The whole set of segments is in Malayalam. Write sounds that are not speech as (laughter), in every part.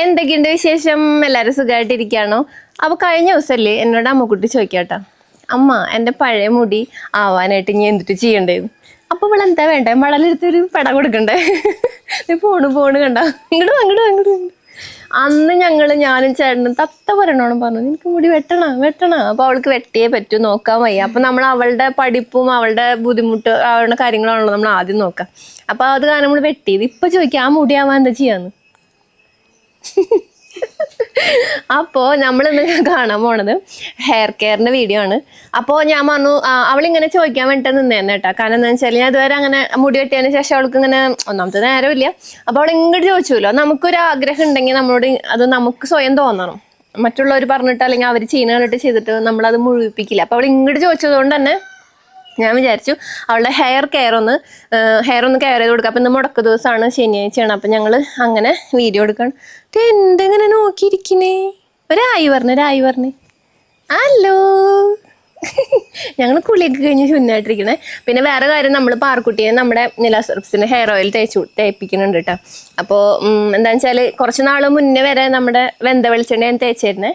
എന്തൊക്കെയുണ്ട് വിശേഷം? എല്ലാവരും സുഖമായിട്ടിരിക്കുകയാണോ അപ്പോൾ കഴിഞ്ഞ ദിവസമല്ലേ എന്നോട് അമ്മക്കുട്ടി ചോദിക്കാട്ടോ. അമ്മ എന്റെ പഴയ മുടി ആവാനായിട്ട് ഇനി എന്തിട്ട് ചെയ്യണ്ടേന്ന് അപ്പോൾ ഇവിടെ എന്താ വേണ്ടേ? മടലെടുത്തൊരു പട കൊടുക്കണ്ടേ? നീ പോണ് പോണ് കണ്ട. ഇങ്ങോട്ട് അങ്ങോട്ട് അങ്ങോട്ട് അന്ന് ഞങ്ങൾ ഞാനും ചേട്ടനും തത്ത പറയണോണം പറഞ്ഞു. നിനക്ക് മുടി വെട്ടണ? വെട്ടണ? അപ്പോൾ അവൾക്ക് വെട്ടിയേ പറ്റൂ നോക്കാൻ വയ്യ. അപ്പൊ നമ്മൾ അവളുടെ പഠിപ്പും അവളുടെ ബുദ്ധിമുട്ട് അവളുടെ കാര്യങ്ങളാണല്ലോ നമ്മൾ ആദ്യം നോക്കാം. അപ്പോൾ അത് കാരണം നമ്മൾ വെട്ടിയത്. ഇപ്പൊ ചോദിക്കാം ആ ആവാൻ എന്താ ചെയ്യാന്ന്? അപ്പോൾ നമ്മൾ ഇന്ന് കാണാൻ പോണത് ഹെയർ കെയറിന്റെ വീഡിയോ ആണ്. അപ്പോൾ ഞാൻ പറഞ്ഞു അവളിങ്ങനെ ചോദിക്കാൻ വേണ്ടിട്ട് നിന്നേന്ന് കേട്ടോ. കാരണം എന്താ വെച്ചാൽ ഞാൻ ഇതുവരെ അങ്ങനെ മുടി വെട്ടിയതിന് ശേഷം അവൾക്ക് ഇങ്ങനെ ഒന്നാമത്തെ നേരമില്ല. അപ്പോൾ അവൾ ഇങ്ങോട്ട് ചോദിച്ചുല്ലോ നമുക്കൊരു ആഗ്രഹം ഉണ്ടെങ്കിൽ നമ്മളോട് അത് നമുക്ക് സ്വയം തോന്നണം. മറ്റുള്ളവർ പറഞ്ഞിട്ട് അല്ലെങ്കിൽ അവർ ചെയ്യുന്ന കണ്ടിട്ട് ചെയ്തിട്ട് നമ്മളത് മുഴുവിപ്പിക്കില്ല. അപ്പോൾ അവൾ ഇങ്ങോട്ട് ചോദിച്ചതുകൊണ്ട് തന്നെ ഞാൻ വിചാരിച്ചു അവളുടെ ഹെയർ കെയർ ഒന്ന് ഹെയർ ഒന്ന് കെയർ ചെയ്ത് കൊടുക്കാം. അപ്പം ഇന്ന് മുടക്ക ദിവസമാണ് ശനിയാഴ്ചയാണ്. അപ്പം ഞങ്ങൾ അങ്ങനെ വീഡിയോ എടുക്കണം. എന്തെങ്ങനെ നോക്കിയിരിക്കണേ? ഒരായി പറഞ്ഞു ഒരായി പറഞ്ഞു ഹലോ ഞങ്ങൾ കുളിയൊക്കെ കഴിഞ്ഞ് ശുന്നായിട്ടിരിക്കണേ പിന്നെ വേറെ കാര്യം നമ്മൾ പാർക്കുട്ടിയെ നമ്മുടെ നില സർഫ്സിന്റെ ഹെയർ ഓയിൽ തേച്ചു തേപ്പിക്കുന്നുണ്ട് കേട്ടോ അപ്പോൾ എന്താണെന്ന് വെച്ചാൽ കുറച്ച് നാൾ മുന്നേ വരെ നമ്മുടെ വെന്ത വെളിച്ചെണ്ണ ഞാൻ തേച്ചിരുന്നേ.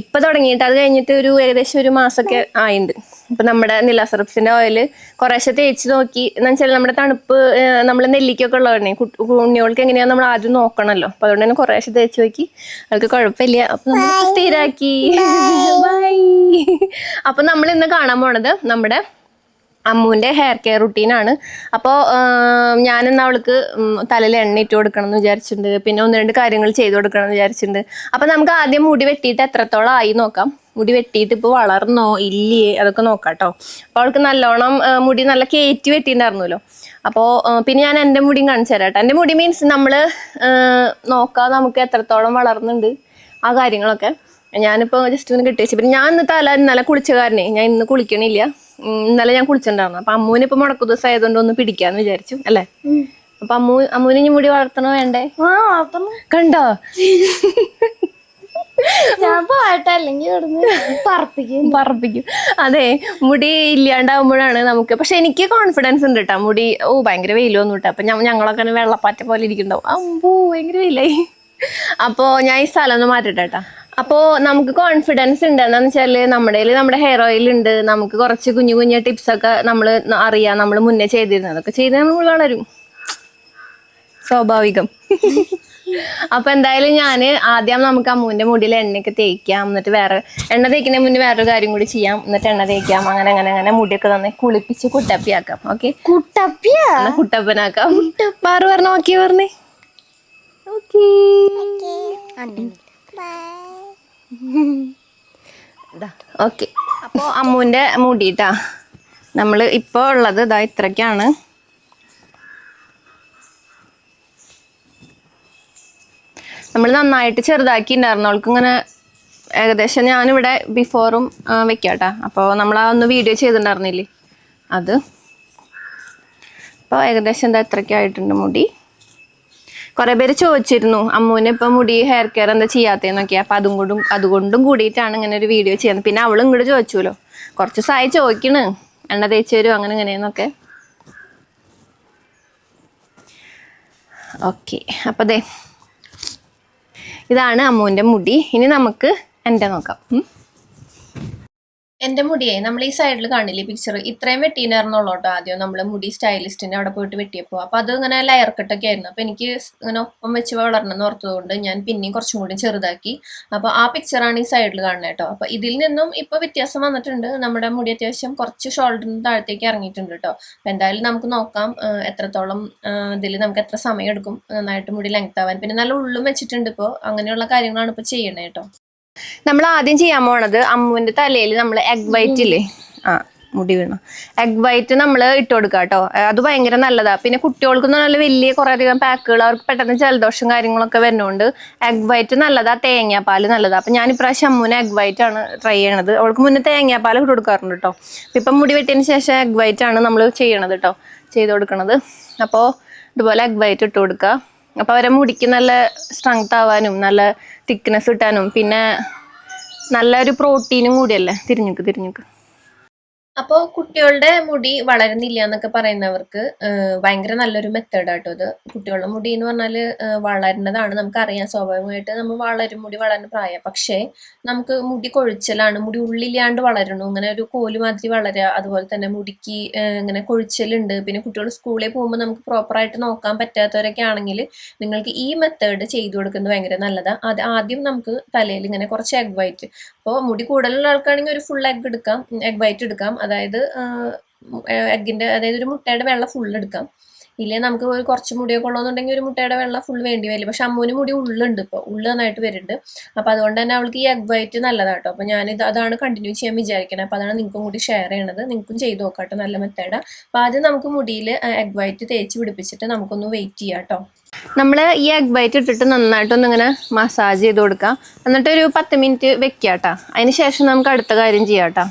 ഇപ്പം തുടങ്ങിയിട്ട് അത് കഴിഞ്ഞിട്ട് ഒരു ഏകദേശം ഒരു മാസമൊക്കെ ആയിണ്ട്. ഇപ്പൊ നമ്മുടെ നിലാസറപ്സിന്റെ ഓയിൽ കുറേശ്ശെ തേച്ച് നോക്കി. എന്ന് വെച്ചാൽ നമ്മുടെ തണുപ്പ് നമ്മൾ നെല്ലിക്കൊക്കെ ഉള്ളതാണ് ഉണ്ണികൾക്ക് എങ്ങനെയാ നമ്മൾ ആദ്യം നോക്കണല്ലോ. അപ്പൊ അതുകൊണ്ട് തന്നെ കുറേശ്ശെ തേച്ച് നോക്കി. അവൾക്ക് കുഴപ്പമില്ല. അപ്പൊ നമ്മൾ സ്ഥിരാക്കി. ബൈ (laughs) അപ്പൊ നമ്മൾ ഇന്ന് കാണാൻ പോണത് നമ്മുടെ അമ്മുവിന്റെ ഹെയർ കെയർ റുട്ടീനാണ് അപ്പോൾ ഞാൻ ഇന്ന് അവൾക്ക് തലയിൽ എണ്ണ ഇട്ട് കൊടുക്കണം എന്ന് വിചാരിച്ചിട്ടുണ്ട്. പിന്നെ ഒന്ന് രണ്ട് കാര്യങ്ങൾ ചെയ്തു കൊടുക്കണം എന്ന് വിചാരിച്ചിട്ടുണ്ട്. അപ്പൊ നമുക്ക് ആദ്യം മുടി വെട്ടിയിട്ട് എത്രത്തോളം ആയി നോക്കാം. മുടി വെട്ടിയിട്ട് ഇപ്പോൾ വളർന്നോ ഇല്ലേ? അതൊക്കെ നോക്കാട്ടോ. അപ്പൊ അപ്പോൾ അവൾക്ക് നല്ലോണം മുടി നല്ല കയറ്റി വെട്ടിയിട്ടുണ്ടായിരുന്നല്ലോ. അപ്പോൾ പിന്നെ ഞാൻ എന്റെ മുടിയും കാണിച്ചു തരാം കേട്ടോ. എന്റെ മുടി മീൻസ് നമ്മൾ നോക്കാ നമുക്ക് എത്രത്തോളം വളർന്നുണ്ട് ആ കാര്യങ്ങളൊക്കെ. ഞാനിപ്പോൾ ജസ്റ്റ് ഒന്ന് കെട്ടി വെച്ചു. പിന്നെ ഞാൻ ഇന്ന് തല ഇന്നലെ കുളിച്ച കാരണേ ഞാൻ ഇന്ന് കുളിക്കണില്ല. ഇന്നലെ ഞാൻ കുളിച്ചിട്ടുണ്ടായിരുന്നു. അപ്പൊ അമ്മൂന് ഇപ്പൊ മുടക്കു ദിവസം ആയതുകൊണ്ട് ഒന്ന് പിടിക്കാന്ന് വിചാരിച്ചു അല്ലേ? അപ്പൊ അമ്മു അമ്മൂന് ഇനി മുടി വളർത്തണോ വേണ്ടേ? കണ്ടോ? (laughs) ഞാൻ പോട്ടെ അല്ലെങ്കിൽ പറപ്പിക്കും. പറപ്പിക്കും. അതെ മുടി ഇല്ലാണ്ടാവുമ്പോഴാണ് നമുക്ക് പക്ഷെ എനിക്ക് കോൺഫിഡൻസ് ഉണ്ട് കേട്ടോ മുടി ഓ ഭയങ്കര വെയിലൊന്നും കേട്ടോ അപ്പൊ ഞങ്ങളൊക്കെ വെള്ളപ്പാറ്റ പോലെ ഇരിക്കണ്ടാവും അമ്പൂ ഭയങ്കര വെയിലായി. അപ്പോ ഞാൻ ഈ സ്ഥലം ഒന്ന് മാറ്റട്ടെ അപ്പോ നമുക്ക് കോൺഫിഡൻസ് ഉണ്ട്. എന്താന്ന് വെച്ചാൽ നമ്മുടെ നമ്മുടെ ഹെയർ ഓയിൽ ഉണ്ട്. നമുക്ക് കുറച്ച് കുഞ്ഞു കുഞ്ഞു ടിപ്സ് ഒക്കെ നമ്മൾ അറിയാം. നമ്മൾ മുന്നേ ചെയ്തിരുന്നത്. അതൊക്കെ ചെയ്ത് നമ്മൾ വളരും. സ്വാഭാവികം. അപ്പൊ എന്തായാലും ഞാൻ ആദ്യം നമുക്ക് അമ്മുവിന്റെ മുടിയിൽ എണ്ണയൊക്കെ തേക്കാം എന്നിട്ട് വേറെ എണ്ണ തേക്കുന്നതിന് മുന്നേ വേറൊരു കാര്യം കൂടി ചെയ്യാം. എന്നിട്ട് എണ്ണ തേക്കാം അങ്ങനെ അങ്ങനെ അങ്ങനെ മുടിയൊക്കെ തന്നെ കുളിപ്പിച്ച് കുട്ടപ്പിയാക്കാം ഓക്കെ കുട്ടപ്പിയ? കുട്ടപ്പനാക്കാം. പാറു പറഞ്ഞ ഓക്കെ പറഞ്ഞേ. ഓക്കേ. ഓക്കെ. അപ്പോൾ അമ്മുവിന്റെ മുടിട്ടാ നമ്മൾ ഇപ്പോൾ ഉള്ളത് ഇതാ ഇത്രയ്ക്കാണ്. നമ്മൾ നന്നായിട്ട് ചെറുതാക്കി ഉണ്ടായിരുന്നു അവൾക്ക് ഇങ്ങനെ ഏകദേശം ഞാനിവിടെ ബിഫോറും വെക്കാട്ടാ. അപ്പോൾ നമ്മൾ ആ ഒന്ന് വീഡിയോ ചെയ്തിട്ടുണ്ടായിരുന്നില്ലേ? അത്. അപ്പോൾ ഏകദേശം എന്താ ഇത്രയ്ക്ക് ആയിട്ടുണ്ട് മുടി. കുറെ പേര് ചോദിച്ചിരുന്നു അമ്മൂന് ഇപ്പം മുടി ഹെയർ കെയർ എന്താ ചെയ്യാത്തതെന്നൊക്കെ. അപ്പം അതും കൊണ്ടും അതുകൊണ്ടും കൂടിയിട്ടാണ് ഇങ്ങനെ ഒരു വീഡിയോ ചെയ്യുന്നത്. പിന്നെ അവളും ഇങ്ങോട്ട് ചോദിച്ചുല്ലോ കുറച്ച് സായി ചോദിക്കണ് എണ്ണ തേച്ച് തരും അങ്ങനെ ഇങ്ങനെയെന്നൊക്കെ? ഓക്കെ. അപ്പോൾ ദേ ഇതാണ് അമ്മുവിന്റെ മുടി. ഇനി നമുക്ക് എന്റെ നോക്കാം. എന്റെ മുടിയെ നമ്മൾ ഈ സൈഡിൽ കാണില്ലേ പിക്ചർ ഇത്രയും വെട്ടീനായിരുന്നുള്ളൂ കേട്ടോ ആദ്യം നമ്മൾ മുടി സ്റ്റൈലിസ്റ്റിന്റെ അവിടെ പോയിട്ട് വെട്ടിയപ്പോൾ അപ്പൊ അത് ഇങ്ങനെ ലയർ കട്ടൊക്കെ ആയിരുന്നു. അപ്പൊ എനിക്ക് ഇങ്ങനെ ഒപ്പം വെച്ച് വളരണം എന്ന് ഓർത്തതുകൊണ്ട് ഞാൻ പിന്നെയും കുറച്ചും കൂടി ചെറുതാക്കി. അപ്പൊ ആ പിക്ചറാണ് ഈ സൈഡിൽ കാണുന്നത് കേട്ടോ. അപ്പൊ ഇതിൽ നിന്നും ഇപ്പൊ വ്യത്യാസം വന്നിട്ടുണ്ട്. നമ്മുടെ മുടി അത്യാവശ്യം കുറച്ച് ഷോൾഡറിന് താഴത്തേക്ക് ഇറങ്ങിയിട്ടുണ്ട് കേട്ടോ. അപ്പൊ എന്തായാലും നമുക്ക് നോക്കാം എത്രത്തോളം ഇതിൽ നമുക്ക് എത്ര സമയം എടുക്കും നന്നായിട്ട് മുടി ലെങ്ത് ആവാൻ. പിന്നെ നല്ല ഉള്ളും വെച്ചിട്ടുണ്ട് ഇപ്പോൾ അങ്ങനെയുള്ള കാര്യങ്ങളാണ് ഇപ്പൊ ചെയ്യണേ കേട്ടോ. നമ്മൾ ആദ്യം ചെയ്യാൻ പോണത് അമ്മുവിന്റെ തലയിൽ നമ്മൾ എഗ് വൈറ്റ് ഇല്ലേ? ആ മുടി വീണു. എഗ് വൈറ്റ് നമ്മൾ ഇട്ട് കൊടുക്കുക കേട്ടോ അത് ഭയങ്കര നല്ലതാ. പിന്നെ കുട്ടികൾക്ക് നല്ല വലിയ കുറേ അധികം പാക്കുകൾ അവർക്ക് പെട്ടെന്ന് ജലദോഷം കാര്യങ്ങളൊക്കെ വരുന്നതുകൊണ്ട് എഗ് വൈറ്റ് നല്ലതാ തേങ്ങാപ്പാൽ നല്ലതാ. അപ്പൊ ഞാൻ ഇപ്രാവശ്യം അമ്മുവിന് എഗ് വൈറ്റ് ആണ് ട്രൈ ചെയ്യണത്. അവൾക്ക് മുന്നേ തേങ്ങാപ്പാൽ ഇട്ട് കൊടുക്കാറുണ്ട് കേട്ടോ ഇപ്പൊ മുടി വെട്ടിയതിന് ശേഷം എഗ് വൈറ്റ് ആണ് നമ്മൾ ചെയ്യണത് കേട്ടോ ചെയ്ത് കൊടുക്കണത്. അപ്പോൾ ഇതുപോലെ എഗ് വൈറ്റ് ഇട്ട് കൊടുക്കുക അപ്പൊ അവരെ മുടിക്ക് നല്ല സ്ട്രെങ്ത് ആവാനും നല്ല തിക്നെസ് കിട്ടാനും പിന്നെ നല്ലൊരു പ്രോട്ടീനും കൂടിയല്ലേ? തിരിഞ്ഞുക്ക് തിരിഞ്ഞുക്ക്. അപ്പോൾ കുട്ടികളുടെ മുടി വളരുന്നില്ല എന്നൊക്കെ പറയുന്നവർക്ക് ഭയങ്കര നല്ലൊരു മെത്തേഡാട്ടോ ഇത്. കുട്ടികളുടെ മുടി എന്ന് പറഞ്ഞാൽ വളരുന്നതാണ് നമുക്കറിയാം. സ്വാഭാവികമായിട്ട് നമ്മൾ വളരും മുടി വളരുന്ന പ്രായം. പക്ഷേ നമുക്ക് മുടി കൊഴിച്ചലാണ് മുടി ഉള്ളില്ലാണ്ട് വളരണു. ഇങ്ങനെ ഒരു കോൽ മാതിരി വളരുക അതുപോലെ തന്നെ മുടിക്ക് ഇങ്ങനെ കൊഴിച്ചലുണ്ട്. പിന്നെ കുട്ടികൾ സ്കൂളിൽ പോകുമ്പോൾ നമുക്ക് പ്രോപ്പറായിട്ട് നോക്കാൻ പറ്റാത്തവരൊക്കെ ആണെങ്കിൽ നിങ്ങൾക്ക് ഈ മെത്തേഡ് ചെയ്തു കൊടുക്കുന്നത് ഭയങ്കര നല്ലതാണ് അത് ആദ്യം നമുക്ക് തലയിൽ ഇങ്ങനെ കുറച്ച് എഗ് വൈറ്റ് അപ്പോൾ മുടി കൂടുതലുള്ള ആൾക്കാണെങ്കിൽ ഒരു ഫുൾ എഗ് എടുക്കാം എഗ് വൈറ്റ് എടുക്കാം. അതായത് എഗ്ഗിന്റെ അതായത് ഒരു മുട്ടയുടെ വെള്ള ഫുൾ എടുക്കാം. ഇല്ലേ നമുക്ക് ഒരു കുറച്ച് മുടിയൊക്കെ ഉള്ളതെന്നുണ്ടെങ്കിൽ ഒരു മുട്ടയുടെ വെള്ളം ഫുൾ വേണ്ടി വരില്ല. പക്ഷെ അമ്മൂന് മുടി ഉള്ളുണ്ട് ഇപ്പോൾ ഉള്ളു നന്നായിട്ട് വരുന്നുണ്ട്. അപ്പോൾ അതുകൊണ്ട് തന്നെ അവൾക്ക് ഈ എഗ് വൈറ്റ് നല്ലതാട്ടോ അപ്പോൾ ഞാനിത് അതാണ് കണ്ടിന്യൂ ചെയ്യാൻ വിചാരിക്കണത് അപ്പോൾ അതാണ് നിങ്ങൾക്കും കൂടി ഷെയർ ചെയ്യണത്. നിങ്ങൾക്കും ചെയ്ത് നോക്കാട്ടോ നല്ല മെത്തേഡ് അപ്പോൾ ആദ്യം നമുക്ക് മുടിയിൽ എഗ് വൈറ്റ് തേച്ച് പിടിപ്പിച്ചിട്ട് നമുക്കൊന്ന് വെയിറ്റ് ചെയ്യാം കേട്ടോ. നമ്മൾ ഈ എഗ് വൈറ്റ് ഇട്ടിട്ട് നന്നായിട്ടൊന്ന് ഇങ്ങനെ മസാജ് ചെയ്ത് കൊടുക്കാം. എന്നിട്ട് ഒരു പത്ത് മിനിറ്റ് വെക്കാം കേട്ടോ അതിന് ശേഷം നമുക്ക് അടുത്ത കാര്യം ചെയ്യാം കേട്ടോ.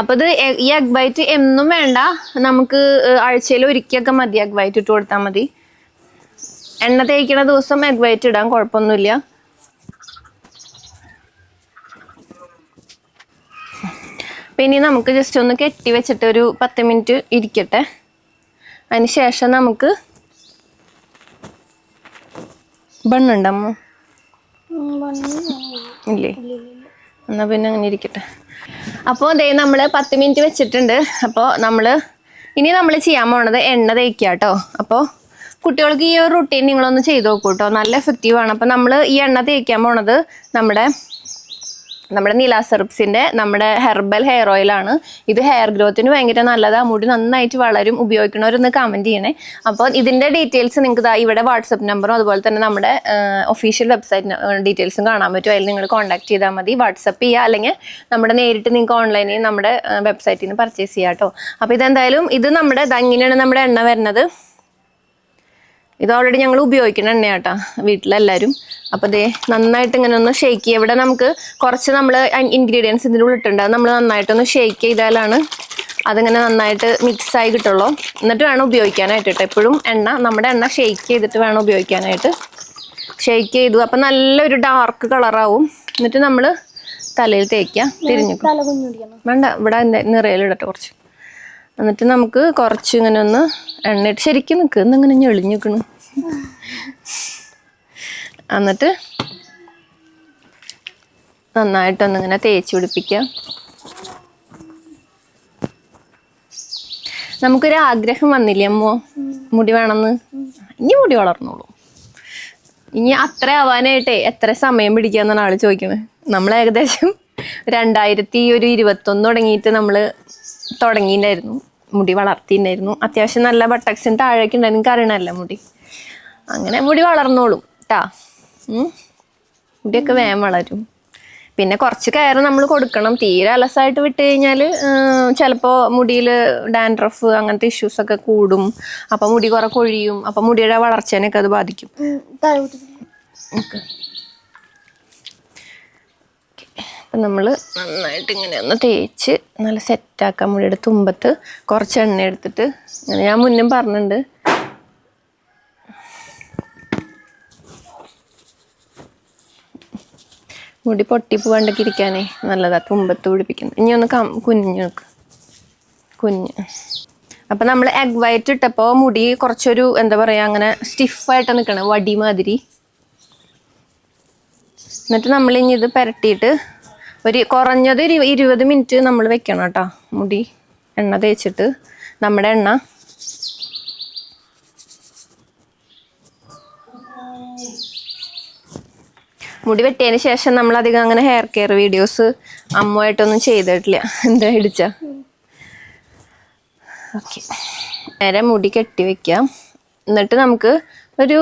അപ്പോൾ ഇത് ഈ എഗ് വൈറ്റ് എന്നും വേണ്ട. നമുക്ക് ആഴ്ചയിൽ ഒരിക്കലൊക്കെ മതി എഗ് വൈറ്റ് ഇട്ട് കൊടുത്താൽ മതി. എണ്ണ തേക്കണ ദിവസം എഗ് വൈറ്റ് ഇടാൻ കുഴപ്പമൊന്നുമില്ല. പിന്നെ നമുക്ക് ജസ്റ്റ് ഒന്ന് കെട്ടി വെച്ചിട്ട് ഒരു പത്ത് മിനിറ്റ് ഇരിക്കട്ടെ. അതിന് ശേഷം നമുക്ക് ബണ്ണുണ്ടമ്മ ഇല്ലേ. എന്നാ പിന്നെ അങ്ങനെ ഇരിക്കട്ടെ. അപ്പോൾ ദേ നമ്മൾ പത്ത് മിനിറ്റ് വെച്ചിട്ടുണ്ട്. അപ്പോൾ നമ്മൾ ഇനി നമ്മൾ ചെയ്യാൻ പോണത് എണ്ണ തേക്കുക കേട്ടോ അപ്പോൾ കുട്ടികൾക്ക് ഈ ഒരു റുട്ടീൻ നിങ്ങളൊന്ന് ചെയ്ത് നോക്കൂ കേട്ടോ നല്ല എഫക്റ്റീവാണ് അപ്പോൾ നമ്മൾ ഈ എണ്ണ തേക്കാൻ പോണത് നമ്മുടെ നമ്മുടെ നിലാസെറുപ്സിന്റെ നമ്മുടെ ഹെർബൽ ഹെയർ ആണ്. ഇത് ഹെയർ ഗ്രോത്തിന് ഭയങ്കര നല്ലതാണ് മുടി നന്നായിട്ട് വളരും. ഉപയോഗിക്കണവരൊന്ന് കമന്റ് ചെയ്യണേ. അപ്പോൾ ഇതിന്റെ ഡീറ്റെയിൽസ് നിങ്ങൾക്ക് ഇവിടെ വാട്സപ്പ് നമ്പറും അതുപോലെ തന്നെ നമ്മുടെ ഒഫീഷ്യൽ വെബ്സൈറ്റ് ഡീറ്റെയിൽസും കാണാൻ പറ്റും. അതിൽ നിങ്ങൾ കോൺടാക്ട് ചെയ്താൽ മതി. വാട്സപ്പ് ചെയ്യുക അല്ലെങ്കിൽ നമ്മുടെ നേരിട്ട് നിങ്ങൾക്ക് ഓൺലൈനിൽ നമ്മുടെ വെബ്സൈറ്റിൽ നിന്ന് പർച്ചേസ് ചെയ്യാം കേട്ടോ അപ്പോൾ ഇതെന്തായാലും ഇത് നമ്മുടെ ഇങ്ങനെയാണ് നമ്മുടെ എണ്ണ വരുന്നത്. ഇത് ഓൾറെഡി ഞങ്ങൾ ഉപയോഗിക്കുന്ന എണ്ണയാട്ടാ വീട്ടിലെല്ലാവരും അപ്പോൾ ദേ നന്നായിട്ട് ഇങ്ങനെ ഒന്ന് ഷെയ്ക്ക് ചെയ്യുക ഇവിടെ നമുക്ക് കുറച്ച് നമ്മൾ ഇൻഗ്രീഡിയൻസ് ഇതിന്റെ ഉള്ളിട്ടുണ്ട് അത് നമ്മൾ നന്നായിട്ടൊന്ന് ഷെയ്ക്ക് ചെയ്താലാണ് അതിങ്ങനെ നന്നായിട്ട് മിക്സ് ആയി കിട്ടുള്ളൂ. എന്നിട്ട് വേണം ഉപയോഗിക്കാനായിട്ട് കേട്ടോ. എപ്പോഴും എണ്ണ നമ്മുടെ എണ്ണ ഷേക്ക് ചെയ്തിട്ട് വേണം ഉപയോഗിക്കാനായിട്ട്. ഷെയ്ക്ക് ചെയ്തു. അപ്പം നല്ലൊരു ഡാർക്ക് കളറാവും എന്നിട്ട് നമ്മൾ തലയിൽ തേക്കുക തിരിഞ്ഞു വേണ്ട ഇവിടെ നിറയിലിടട്ടെ കുറച്ച്. എന്നിട്ട് നമുക്ക് കുറച്ച് ഇങ്ങനെ ഒന്ന് എണ്ണയിട്ട് ശരിക്കും നിൽക്കുന്ന എന്നിങ്ങനെ ഞെളിഞ്ഞു നിൽക്കണ് എന്നിട്ട് നന്നായിട്ടൊന്നിങ്ങനെ തേച്ച് പിടിപ്പിക്കുക നമുക്കൊരു ആഗ്രഹം വന്നില്ലേ അമ്മോ? മുടി വേണമെന്ന് ഇനി മുടി വളർന്നോളൂ. ഇനി അത്ര ആവാനായിട്ടേ എത്ര സമയം പിടിക്കാന്നാണ് ആൾ ചോദിക്കണത് നമ്മൾ ഏകദേശം രണ്ടായിരത്തി ഒരു ഇരുപത്തൊന്ന് തുടങ്ങിയിട്ട് നമ്മൾ തുടങ്ങിയിട്ടുണ്ടായിരുന്നു. മുടി വളർത്തിയിട്ടുണ്ടായിരുന്നു. അത്യാവശ്യം നല്ല ബട്ടക്സിന് താഴേക്ക് ഉണ്ടായിരുന്നു. നിങ്ങൾക്ക് അറിയണമല്ല മുടി? അങ്ങനെ മുടി വളർന്നോളും ട്ടാ. മുടിയൊക്കെ വേം വളരും. പിന്നെ കുറച്ച് കയറ് നമ്മൾ കൊടുക്കണം. തീരെ അലസായിട്ട് വിട്ട് കഴിഞ്ഞാൽ ചിലപ്പോൾ മുടിയിൽ ഡാൻഡ്രഫ് അങ്ങനത്തെ ഇഷ്യൂസ് ഒക്കെ കൂടും. അപ്പം മുടി കുറെ കൊഴിയും. അപ്പം മുടിയുടെ വളർച്ചേനൊക്കെ അത് ബാധിക്കും. തല അപ്പം നമ്മൾ നന്നായിട്ട് ഇങ്ങനെ ഒന്ന് തേച്ച് നല്ല സെറ്റാക്കാൻ മുടിയുടെ തുമ്പത്ത് കുറച്ച് എണ്ണ എടുത്തിട്ട് ഞാൻ മുന്നേ പറഞ്ഞിട്ടുണ്ട്. മുടി പൊട്ടി പോവാണ്ടൊക്കെ ഇരിക്കാനേ നല്ലതാണ് തുമ്പത്ത് പിടിപ്പിക്കുന്നത്. ഇനി ഒന്ന് കം കുഞ്ഞു കുഞ്ഞ് അപ്പം നമ്മൾ എഗ് വൈറ്റ് ഇട്ടപ്പോൾ മുടി കുറച്ചൊരു എന്താ പറയുക അങ്ങനെ സ്റ്റിഫായിട്ട് നിൽക്കണം വടി മാതിരി. എന്നിട്ട് നമ്മളിനി ഇത് പുരട്ടിയിട്ട് ഒരു കുറഞ്ഞത് ഒരു ഇരുപത് മിനിറ്റ് നമ്മൾ വെക്കണം കേട്ടോ. മുടി എണ്ണ തേച്ചിട്ട്. നമ്മുടെ എണ്ണ. മുടി വെട്ടിയതിന് ശേഷം നമ്മൾ അധികം അങ്ങനെ ഹെയർ കെയർ വീഡിയോസ് അമ്മയായിട്ടൊന്നും ചെയ്തിട്ടില്ല. എന്താ ഇടിച്ച? ഓക്കെ നേരെ മുടി കെട്ടി വെക്കാം. എന്നിട്ട് നമുക്ക് ഒരു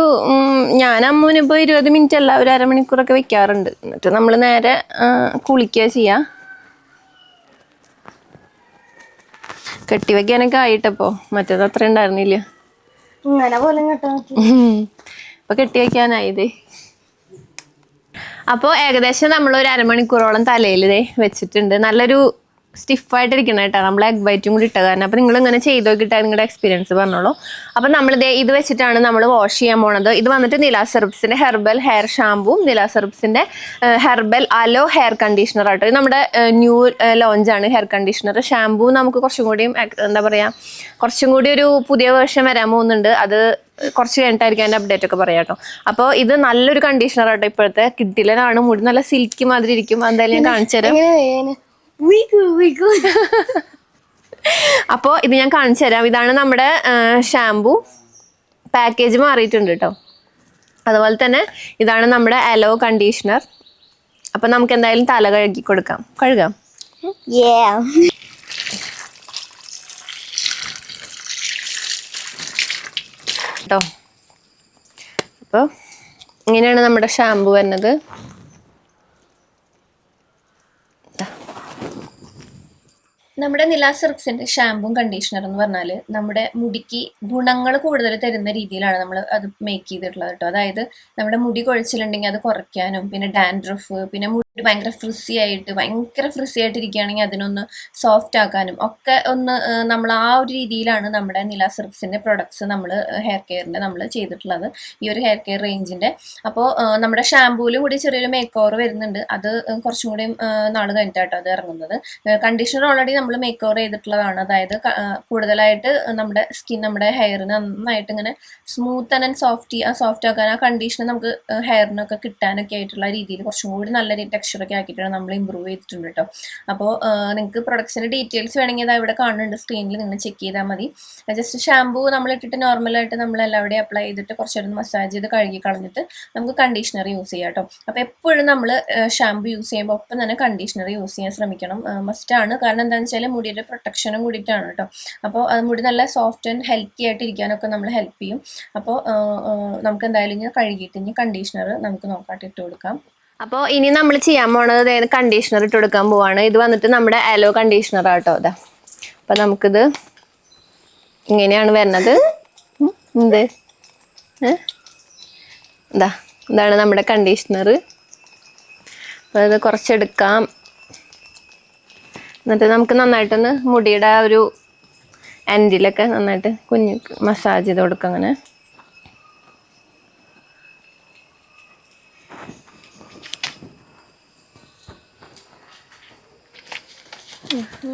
ഞാൻ ഞാൻ അമ്മൂനിപ്പോൾ ഇരുപത് മിനിറ്റ് അല്ല ഒരു അരമണിക്കൂറൊക്കെ വെക്കാറുണ്ട്. എന്നിട്ട് നമ്മൾ നേരെ കുളിക്കുക ചെയ്യാം. കെട്ടി വെക്കാനൊക്കെ ആയിട്ടപ്പോ. മറ്റേത് അത്ര ഉണ്ടായിരുന്നില്ല. ഇങ്ങനെ പോലെ ഇപ്പൊ കെട്ടി വെക്കാനായത് അപ്പോൾ ഏകദേശം നമ്മൾ ഒരു അരമണിക്കൂറോളം തലയിൽ വെച്ചിട്ടുണ്ട്. നല്ലൊരു സ്റ്റിഫായിട്ടിരിക്കണം കേട്ടോ. നമ്മൾ എഗ് വൈറ്റും കൂടി ഇട്ട കാരണം. അപ്പോൾ നിങ്ങൾ ഇങ്ങനെ ചെയ്ത് നോക്കിയിട്ട് നിങ്ങളുടെ എക്സ്പീരിയൻസ് പറഞ്ഞോളൂ. അപ്പോൾ നമ്മൾ ഇത് വെച്ചിട്ടാണ് നമ്മൾ വാഷ് ചെയ്യാൻ പോണത്. ഇത് വന്നിട്ട് നിലാ സെർബ്സിന്റെ ഹെർബൽ ഹെയർ ഷാമ്പുവും നിലാ സെർബ്സിന്റെ ഹെർബൽ അലോ ഹെയർ കണ്ടീഷണർ ആട്ടോ. ഇത് നമ്മുടെ ന്യൂ ലോഞ്ചാണ് ഹെയർ കണ്ടീഷണർ ഷാമ്പൂ നമുക്ക് കുറച്ചും കൂടിയും എന്താ പറയുക കുറച്ചും കൂടി ഒരു പുതിയ വേർഷൻ വരാൻ പോകുന്നുണ്ട്. അത് കുറച്ച് കഴിഞ്ഞിട്ടായിരിക്കും അതിന്റെ അപ്ഡേറ്റ് ഒക്കെ പറയാം കേട്ടോ. അപ്പോൾ ഇത് നല്ലൊരു കണ്ടീഷണർ ആട്ടോ ഇപ്പോഴത്തെ. കിഡിലനാണ് മുടി നല്ല സിൽക്കി മാതിരി ഇരിക്കും. എന്തായാലും ഞാൻ കാണിച്ചു തരാം (laughs) അപ്പോൾ ഇത് ഞാൻ കാണിച്ചു തരാം. ഇതാണ് നമ്മുടെ ഷാംപൂ. പാക്കേജ് മാറിയിട്ടുണ്ട് കേട്ടോ അതുപോലെ തന്നെ ഇതാണ് നമ്മുടെ അലോ കണ്ടീഷണർ അപ്പം നമുക്ക് എന്തായാലും തല കഴുകി കൊടുക്കാം. കഴുകാം. കേട്ടോ അപ്പോൾ ഇങ്ങനെയാണ് നമ്മുടെ ഷാംപൂ വരുന്നത്. നമ്മുടെ നിലാ സെർപ്സിന്റെ ഷാമ്പും കണ്ടീഷണർ എന്ന് പറഞ്ഞാൽ നമ്മുടെ മുടിക്ക് ഗുണങ്ങൾ കൂടുതൽ തരുന്ന രീതിയിലാണ് നമ്മൾ അത് മേക്ക് ചെയ്തിട്ടുള്ളത് കേട്ടോ അതായത് നമ്മുടെ മുടി കൊഴിച്ചിലുണ്ടെങ്കിൽ അത് കുറയ്ക്കാനും പിന്നെ ഡാൻഡ്രഫ് പിന്നെ മുടി ഭയങ്കര ഫ്രിസി ആയിട്ട് ഭയങ്കര ഫ്രിസി ആയിട്ട് ഇരിക്കുകയാണെങ്കിൽ അതിനൊന്ന് സോഫ്റ്റ് ആക്കാനും. ഒക്കെ ഒന്ന് നമ്മൾ ആ ഒരു രീതിയിലാണ് നമ്മുടെ നില സെർപ്സിന്റെ പ്രൊഡക്ട്സ് നമ്മൾ ഹെയർ കെയറിന്റെ നമ്മൾ ചെയ്തിട്ടുള്ളത്. ഈ ഒരു ഹെയർ കെയർ റേഞ്ചിന്റെ അപ്പോൾ നമ്മുടെ ഷാമ്പൂവിലും കൂടി ചെറിയൊരു മേക്ക് ഓവർ വരുന്നുണ്ട്. അത് കുറച്ചും കൂടി നാൾ കഴിഞ്ഞിട്ടാട്ടോ അത് ഇറങ്ങുന്നത്. കണ്ടീഷണർ ഓൾറെഡി നമ്മൾ മേക്ക് ഓവർ ചെയ്തിട്ടുള്ളതാണ്. അതായത് കൂടുതലായിട്ട് നമ്മുടെ സ്കിൻ നമ്മുടെ ഹെയറിന് നന്നായിട്ട് ഇങ്ങനെ സ്മൂത്ത് ആൻഡ് സോഫ്റ്റ് സോഫ്റ്റ് ആക്കാൻ ആ കണ്ടീഷണർ നമുക്ക് ഹെയറിനൊക്കെ കിട്ടാനൊക്കെ ആയിട്ടുള്ള രീതിയിൽ കുറച്ചും കൂടി നല്ല ടെക്സ്ചറൊക്കെ ആക്കിയിട്ടാണ് നമ്മൾ ഇമ്പ്രൂവ് ചെയ്തിട്ടുണ്ട് കേട്ടോ അപ്പോൾ നിങ്ങൾക്ക് പ്രൊഡക്ട്സിന്റെ ഡീറ്റെയിൽസ് വേണമെങ്കിൽ അത് ഇവിടെ കാണുന്നുണ്ട്. സ്ക്രീനിൽ നിങ്ങൾ ചെക്ക് ചെയ്താൽ മതി. ജസ്റ്റ് ഷാമ്പൂ നമ്മൾ ഇട്ടിട്ട് നോർമലായിട്ട് നമ്മൾ എല്ലാവിടെയും അപ്ലൈ ചെയ്തിട്ട് കുറച്ചൊരു മസാജ് ചെയ്ത് കഴുകി കളഞ്ഞിട്ട് നമുക്ക് കണ്ടീഷണർ യൂസ് ചെയ്യാം കേട്ടോ അപ്പോൾ എപ്പോഴും നമ്മൾ ഷാമ്പൂ യൂസ് ചെയ്യുമ്പോൾ ഒപ്പം തന്നെ കണ്ടീഷണർ യൂസ് ചെയ്യാൻ ശ്രമിക്കണം. മസ്റ്റാണ് കാരണം എന്താണെന്ന് വെച്ചാൽ മുടിയുടെ പ്രൊട്ടക്ഷനും കൂടിയിട്ടാണ് കേട്ടോ അപ്പോൾ അത് മുടി നല്ല സോഫ്റ്റ് ആൻഡ് ഹെൽത്തി ആയിട്ട് ഇരിക്കാനൊക്കെ നമ്മൾ ഹെൽപ്പ് ചെയ്യും. അപ്പോൾ നമുക്ക് എന്തായാലും ഇനി കഴുകിയിട്ട് ഇനി കണ്ടീഷണർ നമുക്ക് നോക്കാട്ട് ഇട്ട് കൊടുക്കാം. അപ്പോൾ ഇനി നമ്മൾ ചെയ്യാൻ പോണത് കണ്ടീഷണർ ഇട്ട് കൊടുക്കാൻ പോവാണ്. ഇത് വന്നിട്ട് നമ്മുടെ അലോ കണ്ടീഷണർ ആട്ടോ അതാ അപ്പോൾ നമുക്കിത് ഇങ്ങനെയാണ് വരുന്നത് എന്ത്? ഇതാ ഇതാണ് നമ്മുടെ കണ്ടീഷണർ അപ്പോൾ ഇത് കുറച്ചെടുക്കാം. എന്നിട്ട് നമുക്ക് നന്നായിട്ടൊന്ന് മുടിയുടെ ആ ഒരു എൻഡിലൊക്കെ നന്നായിട്ട് കുഞ്ഞു മസാജ് ചെയ്ത് കൊടുക്കാം അങ്ങനെ.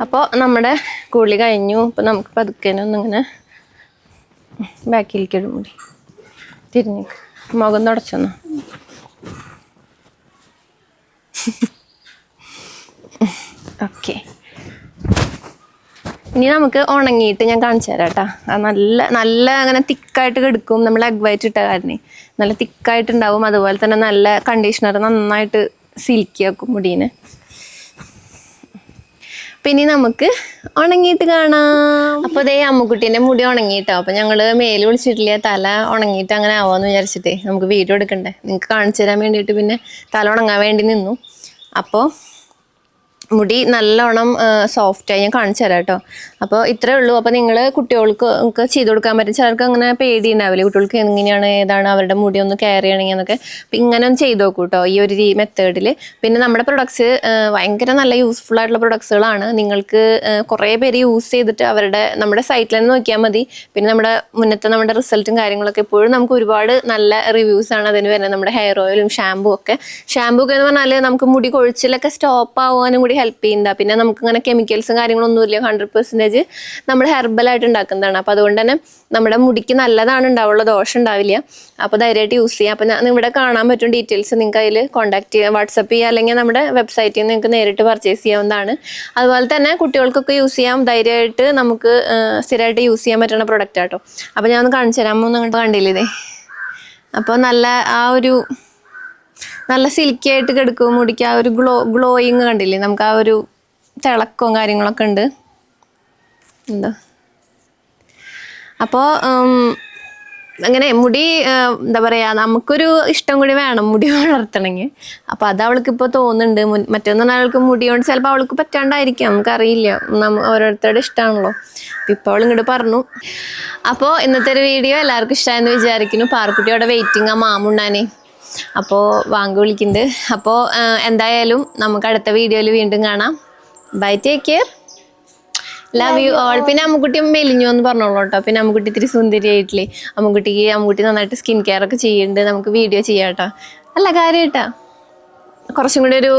അപ്പോൾ നമ്മുടെ കുളി കഴിഞ്ഞു. ഇപ്പം നമുക്ക് പതുക്കേനെ ഒന്നിങ്ങനെ ബാക്കിലേക്ക് ഇടും മുടി തിരിഞ്ഞ് മുഖം തുടച്ചെന്നു. ഓക്കെ. ഇനി നമുക്ക് ഉണങ്ങിയിട്ട് ഞാൻ കാണിച്ചു തരാം കേട്ടോ. അത് നല്ല നല്ല അങ്ങനെ തിക്കായിട്ട് കിടക്കും. നമ്മൾ എഗ് വൈറ്റ് ഇട്ട കാരണം. നല്ല തിക്കായിട്ടുണ്ടാവും. അതുപോലെ തന്നെ നല്ല കണ്ടീഷണർ നന്നായിട്ട് സിൽക്കി ആക്കും മുടീനെ. പിന്നെ നമുക്ക് ഉണങ്ങിയിട്ട് കാണാം. അപ്പൊ ദേ അമ്മുക്കുട്ടീന്റെ മുടി ഉണങ്ങിയിട്ടോ. അപ്പൊ ഞങ്ങൾ മേൽ വിളിച്ചിട്ടില്ല തല ഉണങ്ങിയിട്ട് അങ്ങനെ ആവാന്ന് വിചാരിച്ചിട്ടേ. നമുക്ക് വീഡിയോ എടുക്കണ്ടേ? നിങ്ങൾക്ക് കാണിച്ചു തരാൻ വേണ്ടിയിട്ട് പിന്നെ തല ഉണങ്ങാൻ വേണ്ടി നിന്നു. അപ്പോൾ മുടി നല്ലോണം സോഫ്റ്റായി ഞാൻ കാണിച്ചു തരാം കേട്ടോ. അപ്പോൾ ഇത്രേ ഉള്ളൂ. അപ്പോൾ നിങ്ങൾ കുട്ടികൾക്ക് ഒക്കെ ചെയ്ത് കൊടുക്കാൻ പറ്റും. ചിലർക്ക് അങ്ങനെ പേടി ഉണ്ടാവില്ല കുട്ടികൾക്ക് എങ്ങനെയാണ് ഏതാണ് അവരുടെ മുടി ഒന്ന് കെയർ ചെയ്യണമെങ്കിൽ എന്നൊക്കെ. അപ്പം ഇങ്ങനെ ഒന്ന് ചെയ്ത് നോക്കൂ കേട്ടോ ഈ ഒരു മെത്തേഡിൽ പിന്നെ നമ്മുടെ പ്രൊഡക്ട്സ് ഭയങ്കര നല്ല യൂസ്ഫുൾ ആയിട്ടുള്ള പ്രൊഡക്ട്സുകളാണ് നിങ്ങൾക്ക് കുറേ പേര് യൂസ് ചെയ്തിട്ട് അവരുടെ നമ്മുടെ സൈറ്റിൽ തന്നെ നോക്കിയാൽ മതി. പിന്നെ നമ്മുടെ മുന്നത്തെ നമ്മുടെ റിസൾട്ടും കാര്യങ്ങളൊക്കെ എപ്പോഴും നമുക്ക് ഒരുപാട് നല്ല റിവ്യൂസ് ആണ് അതിന് വരുന്നത്. നമ്മുടെ ഹെയർ ഓയിലും ഷാമ്പൂ ഒക്കെ. ഷാമ്പൂ ഒക്കെ എന്ന് പറഞ്ഞാൽ നമുക്ക് മുടി കൊഴിച്ചിലൊക്കെ സ്റ്റോപ്പ് ആവാനും കൂടി ഹെൽപ്പ് ചെയ്യുന്ന പിന്നെ നമുക്ക് ഇങ്ങനെ കെമിക്കൽസും കാര്യങ്ങളൊന്നുമില്ല ഹൺഡ്രഡ് പെർസെന്റേജ് നമ്മൾ ഹെർബലായിട്ട് ഉണ്ടാക്കുന്നതാണ്. അപ്പോൾ അതുകൊണ്ട് തന്നെ നമ്മുടെ മുടിക്ക് നല്ലതാണ് ഉണ്ടാവുള്ള. ദോഷം ഉണ്ടാവില്ല. അപ്പോൾ ധൈര്യമായിട്ട് യൂസ് ചെയ്യാം. അപ്പോൾ ഇവിടെ കാണാൻ പറ്റും ഡീറ്റെയിൽസ് നിങ്ങൾക്ക് അതിൽ കോൺടാക്ട് ചെയ്യാം. വാട്സപ്പ് ചെയ്യുക അല്ലെങ്കിൽ നമ്മുടെ വെബ്സൈറ്റിൽ നിന്ന് നിങ്ങൾക്ക് നേരിട്ട് പർച്ചേസ് ചെയ്യാവുന്നതാണ്. അതുപോലെ തന്നെ കുട്ടികൾക്കൊക്കെ യൂസ് ചെയ്യാം. ധൈര്യമായിട്ട് നമുക്ക് സ്ഥിരമായിട്ട് യൂസ് ചെയ്യാൻ പറ്റുന്ന പ്രൊഡക്റ്റ് ആട്ടോ അപ്പോൾ ഞാൻ ഒന്ന് കാണിച്ചു തരാമോ നിങ്ങൾ കണ്ടില്ലേ അപ്പോൾ നല്ല ആ ഒരു നല്ല സിൽക്കി ആയിട്ട് കിടക്കും മുടിക്ക് ആ ഒരു ഗ്ലോ ഗ്ലോയിങ് കണ്ടില്ലേ? നമുക്ക് ആ ഒരു തിളക്കവും കാര്യങ്ങളൊക്കെ ഉണ്ട്. എന്താ? അപ്പോൾ അങ്ങനെ മുടി എന്താ പറയുക നമുക്കൊരു ഇഷ്ടം കൂടി വേണം മുടി (laughs) വളർത്തണമെങ്കിൽ. അപ്പോൾ അത് അവൾക്ക് ഇപ്പോൾ തോന്നുന്നുണ്ട്. മറ്റൊന്ന് പറഞ്ഞാൽ അവൾക്ക് മുടി കൊണ്ട് ചിലപ്പോൾ അവൾക്ക് പറ്റാണ്ടായിരിക്കാം. നമുക്കറിയില്ല. നമ്മ ഓരോരുത്തരുടെ ഇഷ്ടമാണല്ലോ ഇപ്പോൾ അവൾ ഇങ്ങോട്ട് പറഞ്ഞു. അപ്പോൾ ഇന്നത്തെ ഒരു വീഡിയോ എല്ലാവർക്കും ഇഷ്ടമായെന്ന് വിചാരിക്കുന്നു. പാർക്കുട്ടിയോടെ വെയിറ്റിംഗ് ആ മാമുണ്ണാനെ. അപ്പോൾ വാങ്ങി വിളിക്കുന്നുണ്ട് അപ്പോൾ എന്തായാലും നമുക്ക് അടുത്ത വീഡിയോയിൽ വീണ്ടും കാണാം. Bye take care love you all പിന്നെ അമ്മുക്കുട്ടി മെലിഞ്ഞു എന്ന് പറഞ്ഞോളൂ കേട്ടോ. പിന്നെ അമ്മുക്കുട്ടി ഇത്തിരി സുന്ദരിയായിട്ടില്ലേ? അമ്മുക്കുട്ടിക്ക് അമ്മുക്കുട്ടി നന്നായിട്ട് സ്കിൻ കെയർ ഒക്കെ ചെയ്യുന്നുണ്ട് നമുക്ക് വീഡിയോ ചെയ്യാം കേട്ടോ. അല്ല കാര്യം കേട്ടോ കുറച്ചും കൂടി ഒരു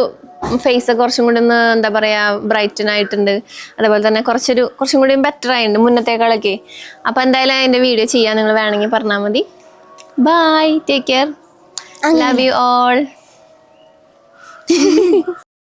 ഫേസ് കുറച്ചും കൂടി ഒന്ന് എന്താ പറയുക ബ്രൈറ്റൻ ആയിട്ടുണ്ട്. അതേപോലെ തന്നെ കുറച്ചൊരു കുറച്ചും കൂടി ബെറ്റർ ആയിട്ടുണ്ട് മുന്നത്തേക്കാളൊക്കെ. അപ്പോൾ എന്തായാലും അതിന്റെ വീഡിയോ ചെയ്യാൻ നിങ്ങൾ വേണമെങ്കിൽ പറഞ്ഞാൽ മതി. Bye take care love you all